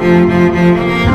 Müzik